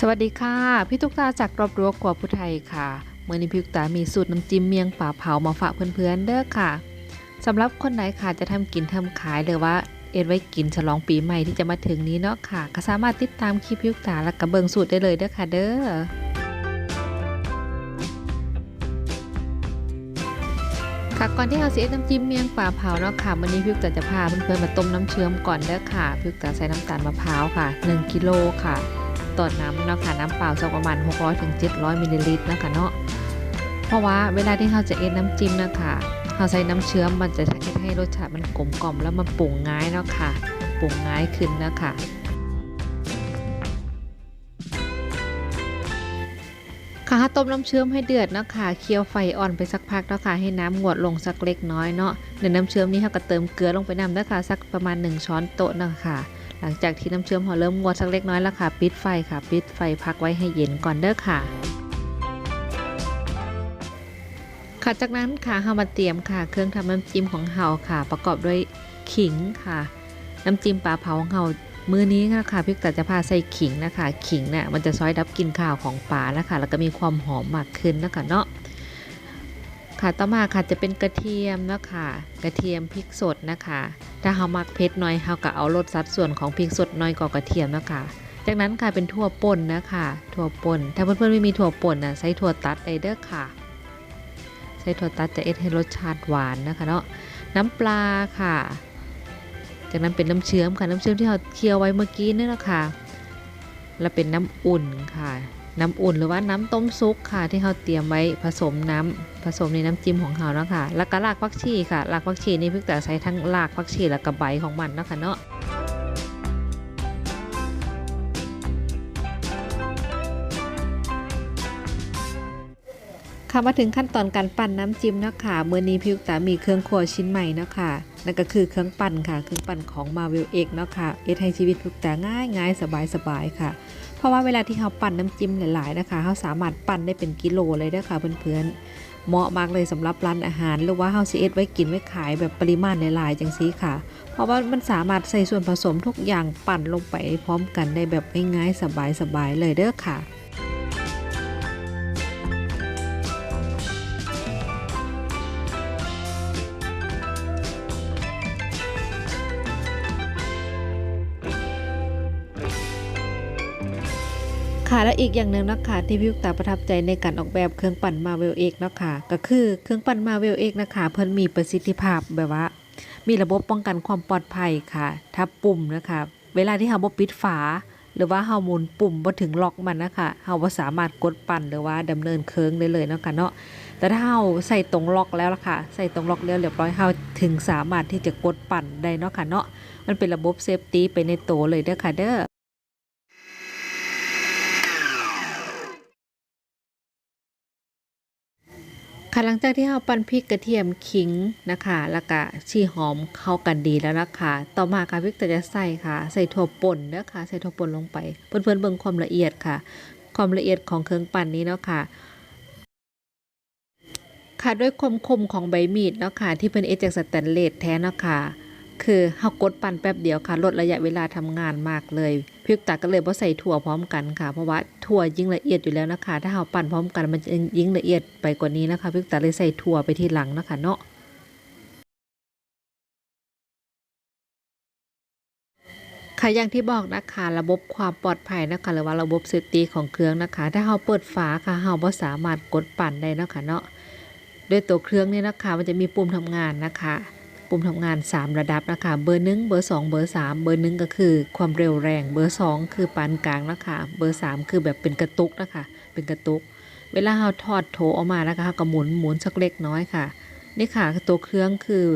สวัสดีค่ะ พี่ตุ๊กตาจากรอบรั้วกว่าผู้ไทยค่ะเมื่อนี้พี่ตุ๊กตามีสูตรน้ำจิ้มเมียงป่าเผามาฝากเพื่อนๆเด้อค่ะสำหรับคนไหนค่ะจะทำกินทำขายหรือว่าเอ็ดไว้กินฉลองปีใหม่ที่จะมาถึงนี้เนาะค่ะ ก็สามารถติดตามคลิปพี่ตุ๊กตาและกระเบิงสูตรได้เลยเด้อค่ะ เด้อค่ะก่อนที่เราจะเอ็ดน้ำจิ้มเมียงป่าเผาเนาะค่ะวันนี้พี่ตุ๊กตาจะพาเพื่อนๆมาต้มน้ำเชื่อมก่อนเด้อค่ะพี่ทุกตาใส่น้ำตาลมะพร้าวค่ะ 1กิโลค่ะ ต่อน้ำเนาะค่ะน้ำเปล่าสักประมาณ 600ถึง700มิลลิลิตรนะค่ะเนาะเพราะว่าเวลาที่เราจะเอ็นน้ำจิ้มนะคะเราใส่น้ำเชื่อมมันจะทำให้รสชาติมันกลมกล่อมแล้วมันปรุงง่ายเนาะค่ะปรุงง่ายขึ้นนะคะค่ะต้มน้ำเชื่อมให้เดือดนะค่ะเคี่ยวไฟอ่อนไปสักพักนะค่ะให้น้ำงวดลงสักเล็กน้อยเนาะในน้ำเชื่อมนี้เราก็เติมเกลือลงไปนำนะคะสักประมาณ 1 ช้อนโต๊ะนะค่ะ หลังจากที่น้ำเชื่อมหอเริ่มงวดสักเล็กน้อยแล้วค่ะ ปิดไฟค่ะ ปิดไฟพักไว้ให้เย็นก่อนเด้อค่ะค่ะจากนั้นค่ะเฮามาเตรียมค่ะ เครื่องทำน้ำจิ้มของเฮาค่ะ ประกอบด้วยขิงค่ะ น้ำจิ้มปลาเผาของเฮามื้อนี้ค่ะคะพี่ตัดจะพาใส่ขิงนะคะ ขิงเนี่ยมันจะซอยดับกลิ่นข้าวของปลานะคะ แล้วก็มีความหอมมากขึ้นนะคะเนาะค่ะต่อมาค่ะจะเป็นกระเทียมนะคะกระเทียมพริกสดนะคะ ถ้าเฮามักเผ็ดน้อยเฮาก็เอารสสัดส่วนของพริกสดน้อยกว่ากระเทียมนะค่ะ จากนั้นค่ะเป็นถั่วป่นนะคะถั่วป่น ถ้าเพื่อนๆไม่มีถั่วป่นนะใช้ถั่วตัดได้เด้อค่ะใช้ถั่วตัดจะเอ็ดให้รสชาติหวานนะคะเนาะ น้ำปลาค่ะ จากนั้นเป็นน้ำเชื่อมค่ะ น้ำเชื่อมที่เราเคี่ยวไว้เมื่อกี้นี่แหละค่ะ แล้วเป็นน้ำอุ่นค่ะ น้ำอุ่นหรือว่าน้ำต้มซุปค่ะ ที่เราเตรียมไว้ผสมน้ำผสมในน้ำจิ้มของเรานะค่ะแล้วก็รากผักชีค่ะรากผักชีนี่เพิ่งแต่ใช้ทั้งรากผักชีและกระใบของมันนะคะเนาะ ค่ะมาถึงขั้นตอนการปั่นน้ำจิ้มเนาะค่ะเมื่อนี้พี่ยุกตามีเครื่องครัวชิ้นใหม่เนาะค่ะนั่นก็คือเครื่องปั่นค่ะ เครื่องปั่นของ Marvel X เนาะค่ะเอ็ดให้ชีวิตพี่ยุกตาง่ายง่ายสบายสบายค่ะ เพราะว่าเวลาที่เราปั่นน้ำจิ้มหลายๆนะคะเราสามารถปั่นได้เป็นกิโลเลยเด้ค่ะเพื่อนๆเหมาะมากเลยสำหรับร้านอาหาร หรือว่าเฮาสิเอ็ดไว้กินไว้ขายแบบปริมาณหลายๆจังซี่ค่ะ เพราะว่ามันสามารถใส่ส่วนผสมทุกอย่างปั่นลงไปพร้อมกันได้แบบง่ายๆสบายๆเลยเด้อค่ะ ค่ะและอีกอย่างหนึ่งนะคะที่พี่ยุกตาประทับใจในการออกแบบเครื่องปั่น Marvel X เนะคะก็คือเครื่องปั่น Marvel X นะคะเพิ่นมีประสิทธิภาพแบบว่า มีระบบป้องกันความปลอดภัยค่ะ ถ้าปุ่มนะคะ เวลาที่เฮาบ่ปิดฝา หรือว่าเฮาหมุนปุ่มบ่ถึงล็อกมันนะคะเฮาบ่สามารถกดปั่นหรือว่าดำเนินเครื่องได้เลยเนาะค่ะเนาะแต่ถ้าเฮาใส่ตรงล็อกแล้วล่ะค่ะ ใส่ตรงล็อกแล้วเรียบร้อยเฮาถึงสามารถที่จะกดปั่นได้เนาะค่ะเนาะมันเป็นระบบเซฟตี้ไปในตัวเลยเด้อค่ะเด้อ ค่ะหลังจากที่เราปั่นพริกกระเทียมขิงนะคะแล้วก็ชีหอมเข้ากันดีแล้วนะคะต่อมาค่ะพริกจะใส่ค่ะ ใส่ถั่วป่นเด้อค่ะใส่ถั่วป่นลงไป เพื่อนๆเบิ่งความละเอียดค่ะ ความละเอียดของเครื่องปั่นนี้เนาะค่ะค่ะด้วยความคมของใบมีดเนาะค่ะที่เป็นเอจากสแตนเลสแท้เนาะค่ะ คือเฮากดปั่นแป๊บเดียวค่ะ ลดระยะเวลาทำงานมากเลยพิกตาก็เลยบ่ใส่ถั่วพร้อมกันค่ะ เพราะว่าถั่วยิ่งละเอียดอยู่แล้วนะคะ ถ้าเฮาปั่นพร้อมกันมันจะยิ่งละเอียดไปกว่านี้นะคะพิกตาเลยใส่ถั่วไปทีหลังนะคะเนาะค่ะอย่างที่บอกนะคะระบบความปลอดภัยนะคะหรือว่าระบบเซฟตี้ของเครื่องนะคะ ถ้าเราเปิดฝาค่ะเราบ่สามารถกดปั่นได้เนาะคะเนาะด้วยตัวเครื่องนี่นะคะมันจะมีปุ่มทำงานนะคะ ปุ่มทำงาน 3 ระดับนะคะเบอร์1เบอร์ 2 เบอร์ 3 เบอร์1ก็คือความเร็วแรง เบอร์ 2 คือปานกลางนะคะเบอร์ 3 คือแบบเป็นกระตุกนะคะเป็นกระตุก เวลาเราทอดโถออกมานะคะก็หมุนหมุนสักเล็กน้อยค่ะ นี่ค่ะตัวเครื่องคือ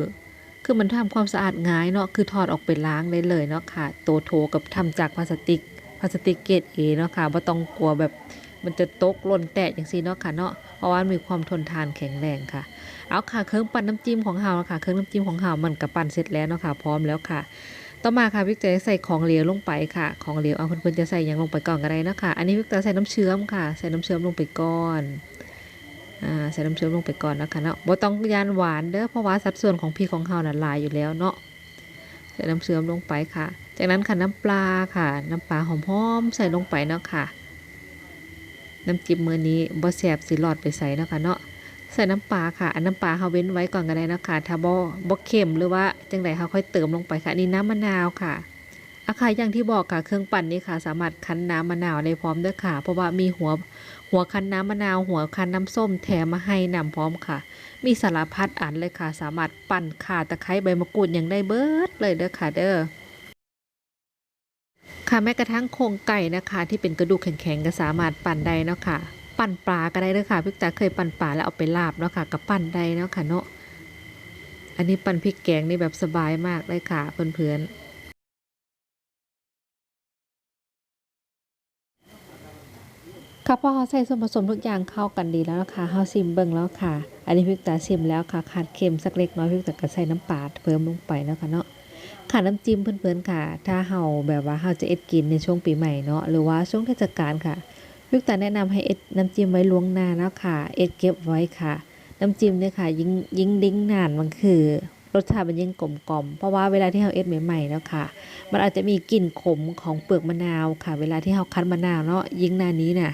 คือมันทำความสะอาดง่ายเนาะคือถอดออกไปล้างได้เลยเนาะค่ะตัวโถกับทำจากพลาสติกพลาสติกเกรดเอเนาะค่ะไม่ต้องกลัวแบบ มันจะตกหล่นแตกอย่างซีเนาะค่ะเนาะเพราะว่ามีความทนทานแข็งแรงค่ะ เอาค่ะเครื่องปั่นน้ำจิ้มของเฮาค่ะเครื่องน้ำจิ้มของเฮามันกับปั่นเสร็จแล้วเนาะค่ะ พร้อมแล้วค่ะ ต่อมาค่ะวิกเตอร์ใส่ของเหลวลงไปค่ะ ของเหลวเอาเพื่อนๆจะใส่ยังลงไปก่อนก็ได้นะคะอันนี้วิกเตอร์ใส่น้ำเชื่อมค่ะ ใส่น้ำเชื่อมลงไปก่อนอ่าใส่น้ำเชื่อมลงไปก่อนนะคะเนาะบ่ต้องยานหวานเด้อเพราะว่าสัดส่วนของพี่ของเฮาน่ะลายอยู่แล้วเนาะใส่น้ำเชื่อมลงไปค่ะ จากนั้นค่ะน้ำปลาค่ะ น้ำปลาหอมๆใส่ลงไปเนาะค่ะ น้ำจิ้มมื้อนี้บ่แซ่บสิรอดไปใส่นะคะเนาะใส่น้ำปลาค่ะอันน้ำปลาเฮาเว้นไว้ก่อนก็ได้นะค่ะถ้าบ่บ่เค็มหรือว่าจังไดเฮาค่อยเติมลงไปค่ะนี่น้ำมะนาวค่ะอาค่ะอย่างที่บอกค่ะเครื่องปั่นนี่ค่ะ สามารถคั้นน้ำมะนาวได้พร้อมเด้อค่ะ เพราะว่ามีหัวหัวคั้นน้ำมะนาว หัวคั้นน้ำส้มแถมมาให้นำพร้อมค่ะ มีสารพัดอันเลยค่ะ สามารถปั่นข่าตะไคร้ใบมะกรูดอย่างได้เบิดเลยเด้อค่ะเด้อ ค่ะแม้กระทั่งโครงไก่นะคะ ที่เป็นกระดูกแข็งๆก็สามารถปั่นได้เนาะค่ะ ปั่นปลาก็ได้เด้อค่ะพี่ตาเคยปั่นปลาแล้วเอาไปลาบเนาะค่ะกับปั่นได้เนาะค่ะเนาะอันนี้ปั่นพริกแกงนี่แบบสบายมากเลยค่ะเพื่อนๆค่ะพอเขาใส่ส่วนผสมทุกอย่างเข้ากันดีแล้วนะคะเขาซิมเบิ่งแล้วค่ะ อันนี้พี่ตาซิมแล้วค่ะขาดเค็มสักเล็กน้อยพี่ตาก็ใส่น้ำปลาเพิ่มลงไปแล้วค่ะเนาะ ค่ะน้ำจิ้มเพื่อนๆค่ะ ถ้าเฮาแบบว่าเฮาจะเอ็ดกินในช่วงปีใหม่เนาะหรือว่าช่วงเทศกาลค่ะวิกตาแนะนำให้เอ็ดน้ำจิ้มไว้ล่วงหน้าแล้วค่ะ เอ็ดเก็บไว้ค่ะ น้ำจิ้มเนี่ยค่ะ ยิ่งยิ่งดิ้งนานมันคือ รสชาติมันยิ่งกลมกล่อมเพราะว่าเวลาที่เฮาเอ็ดใหม่ๆแล้วค่ะ มันอาจจะมีกลิ่นขมของเปลือกมะนาวค่ะ เวลาที่เฮาคั้นมะนาวเนาะยิ่งหน้านี้น่ะ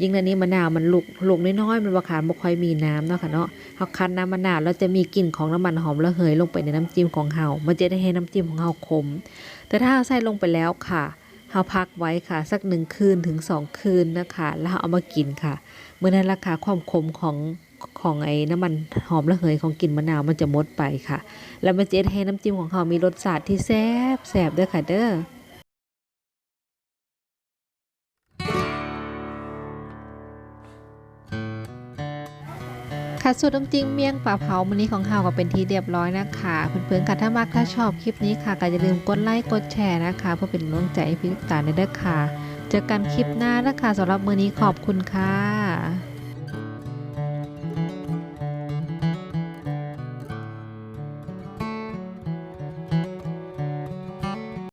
ยิ่งหน้านี้มะนาวมันลูกลูกน้อยๆมันบ่ค่ะบ่ค่อยมีน้ำเนาะค่ะเนาะเฮาคั้นน้ำมะนาวแล้วจะมีกลิ่นของน้ำมันหอมระเหยลงไปในน้ำจิ้มของเฮามันจะได้ให้น้ำจิ้มของเฮาขม แต่ถ้าเราใส่ลงไปแล้วค่ะเฮาพักไว้ค่ะ สักหนึ่งคืนถึงสองคืนนะคะ แล้วเอามากินค่ะเมื่อนั้นราคาความขมของของไอ้น้ำมันหอมระเหยของกลิ่นมะนาวมันจะหมดไปค่ะ แล้วมันจะให้น้ำจิ้มของเฮามีรสชาติที่แซ่บแซ่บเด้อค่ะเด้อ ค่ะสูตรน้ำจิ้งเมี่ยงปลาเผามื้อนี้ของเฮาก็เป็นที่เรียบร้อยนะคะเพื่อนๆค่ะถ้ามักถ้าชอบคลิปนี้ค่ะก็อย่าลืมกดไลค์กดแชร์นะคะ เพื่อเป็นกำลังใจให้พี่ตาในเด้อค่ะ เจอกันคลิปหน้านะคะสำหรับมื้อนี้ขอบคุณค่ะ